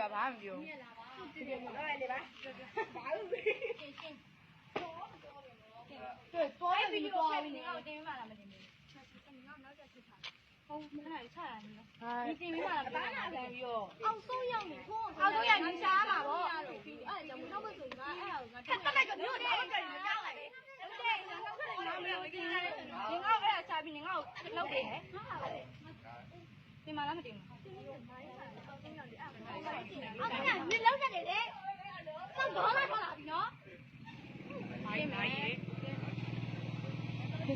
တာဘာမှမပြော တော့လေပါဘာလို့လဲ 对，多了比多了比你要订饭了没订？ဟုတ်မလားချတာနေ။ဒီတင်ပြီးမှလာဘာလာလဲပြီးတော့ အောင်ဆုံးရောက်နေခုအောင် အောက်ဆုံးရနေရှားမှာပေါ့ အဲ့ဒါကြောင့်နောက်ဘက်ဆိုရင်ငါအဲ့ဒါကိုငါ ခက်တက်လိုက်ကမြို့တယ်ဟုတ်တယ်ကြောက်လိုက်တယ်ဟုတ်တယ်ငါနောက်ဆက်နေမှာမသိဘူး ။ဒီငေါ့အဲ့ဒါချပြီးနေငေါ့လောက်တယ်ဟဲ့။ဒီမှာလားမတင်ဘူး ။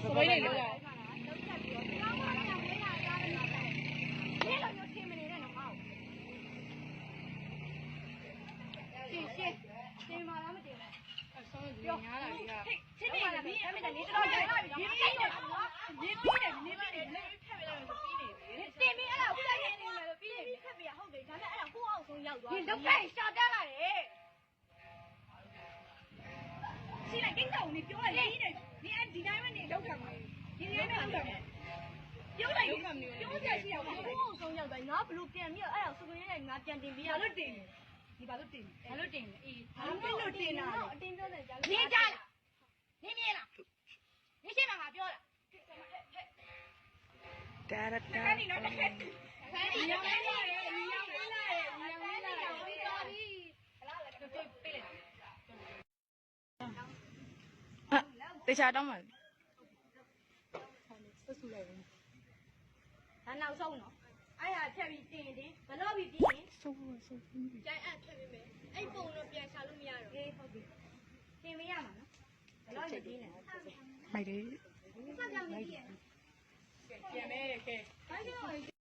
စပိတ်နေလို့လားဒီလိုမျိုးထင်မနေတဲ့တော့ဟောက်။ရှင်းရှင်းတင်မှာလားမတင်ဘူး။အဆုံးပြောညားလာကြီးကချင်းနေတယ်ဒီအမေကနေတော့ကြိုက်လာပြီရင်းပြီးတယ်နော်ရင်းပြီးတယ်နေပြီးတယ်လက်ဖက်ပေးလိုက်ဆိုပြီးနေပြီတင်ပြီးအဲ့ဒါခုလိုက်နေတယ်လို့ပြီးတယ်ခက်ပြဟုတ်တယ်ဒါနဲ့အဲ့ဒါခုအောင်ဆုံးရောက်သွားဒီလုတ်ဖက်ရှာတက်လာတယ်ရှိလိုက်ကိစ္စကိုနေပြောလိုက်ဒီနေဒီအ ဒီတိုင်းမနေလောက်ခံပါဒီတိုင်းမလောက်ခံပြောလိုက်ပြောကြရှိရအောင်ခုအောင်ဆုံးရောက်သွားငါဘလို့ပြန်ပြီးတော့အဲ့ဒါစကွင်းရိုက်ငါပြန်တင်ပြီးရဘာလို့တင်ဒီဘာလို့တင်ဘာလို့တင်လဲအေးဘာလို့တင်တာလဲအတင်းပြောတယ်ကြားနေကြလားနေမြင်လားနေရှိမှာငါပြောတာတာရတာခဏနေတော့တစ်ခါခန်းကြီးရောက်လာရဲ့ရောက်လာရဲ့ရောက်လာရဲ့ရောက်လာပြီတို့တို့ပြေးလိုက် တေချာတော့မှာဒါနောက်ဆုံးနော်အဲ့ဟာဖြတ်ပြီးတင်တင်ဘလို့ပြီးပြီးရင်စိုးစိုးကျန်အပ်ဖြတ်ပြီးမယ်အဲ့ပုံတော့ပြန်ချလို့မရတော့အေးဟုတ်ပြီတင်မရမှာနော်ဘယ်တော့နေပြီးနေမိုက်တယ်စက်ကြောင်နေပြီပြန်မဲကဲဘာကြောင့်